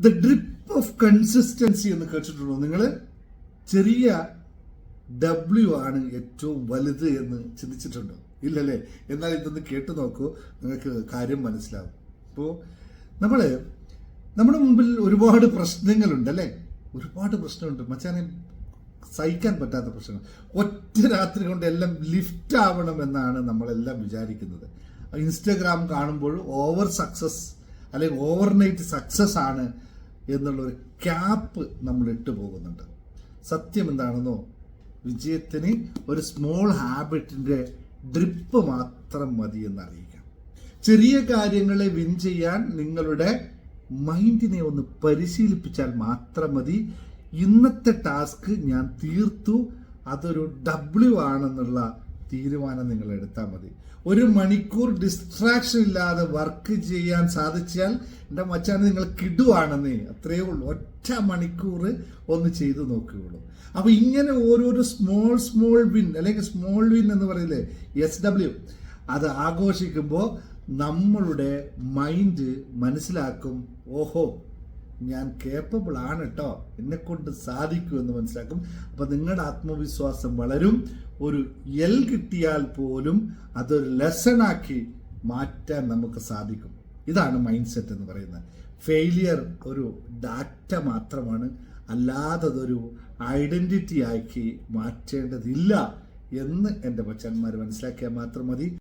The drip of consistency എന്ന് കേട്ടിട്ടുണ്ടോ നിങ്ങൾ ചെറിയ ഡബ്ല്യു ആണ് ഏറ്റവും വലുത് എന്ന് ചിന്തിച്ചിട്ടുണ്ടോ? ഇല്ലല്ലേ? എന്നാൽ ഇതൊന്ന് കേട്ടു നോക്കൂ നിങ്ങൾക്ക് കാര്യം മനസ്സിലാവും. അപ്പോൾ നമ്മൾ നമ്മുടെ മുമ്പിൽ ഒരുപാട് പ്രശ്നങ്ങളുണ്ട് അല്ലേ? ഒരുപാട് പ്രശ്നമുണ്ട്. മച്ചാനെ സഹിക്കാൻ പറ്റാത്ത പ്രശ്നങ്ങൾ. ഒറ്റ രാത്രി കൊണ്ട് എല്ലാം ലിഫ്റ്റ് ആവണം എന്നാണ് നമ്മളെല്ലാം വിചാരിക്കുന്നത്. ഇൻസ്റ്റഗ്രാം കാണുമ്പോൾ ഓവർ സക്സസ് അല്ലെങ്കിൽ ഓവർനൈറ്റ് സക്സസ് ആണ് എന്നുള്ളൊരു ക്യാപ്പ് നമ്മൾ ഇട്ട് പോകുന്നുണ്ട്. സത്യം എന്താണെന്നോ വിജയത്തിന് ഒരു സ്മോൾ ഹാബിറ്റിന്റെ ഡ്രിപ്പ് മാത്രം മതി എന്നറിയിക്കാം. ചെറിയ കാര്യങ്ങളെ വിൻ ചെയ്യാൻ നിങ്ങളുടെ മൈൻഡിനെ ഒന്ന് പരിശീലിപ്പിച്ചാൽ മാത്രം മതി. ഇന്നത്തെ ടാസ്ക് ഞാൻ തീർത്തു അതൊരു ഡബ്ല്യു ആണെന്നുള്ള തീരുമാനം നിങ്ങൾ എടുത്താൽ മതി. ഒരു മണിക്കൂർ ഡിസ്ട്രാക്ഷൻ ഇല്ലാതെ വർക്ക് ചെയ്യാൻ സാധിച്ചാൽ എന്റെ മച്ചാണ് നിങ്ങൾ കിടുവാണെന്നേ. അത്രയേ ഉള്ളൂ. ഒറ്റ മണിക്കൂർ ഒന്ന് ചെയ്തു നോക്കുകയുള്ളൂ. അപ്പോൾ ഇങ്ങനെ ഓരോരോ സ്മോൾ സ്മോൾ വിൻ അല്ലെങ്കിൽ സ്മോൾ വിൻ എന്ന് പറയില്ലേ? എസ് ഡബ്ല്യു അത് ആഘോഷിക്കുമ്പോൾ നമ്മളുടെ മൈൻഡ് മനസ്സിലാക്കും. ഓഹോ ഞാൻ കേപ്പബിൾ ആണ് കേട്ടോ സാധിക്കും എന്ന് മനസ്സിലാക്കും. അപ്പൊ നിങ്ങളുടെ ആത്മവിശ്വാസം വളരും. ഒരു എൽ കിട്ടിയാൽ പോലും അതൊരു ആക്കി മാറ്റാൻ നമുക്ക് സാധിക്കും. ഇതാണ് മൈൻഡ് സെറ്റ് എന്ന് പറയുന്നത്. ഫെയിലിയർ ഒരു ഡാറ്റ മാത്രമാണ്. അല്ലാതെ അതൊരു ആക്കി മാറ്റേണ്ടതില്ല എന്ന് എന്റെ ബച്ചന്മാർ മനസ്സിലാക്കിയാൽ മാത്രം മതി.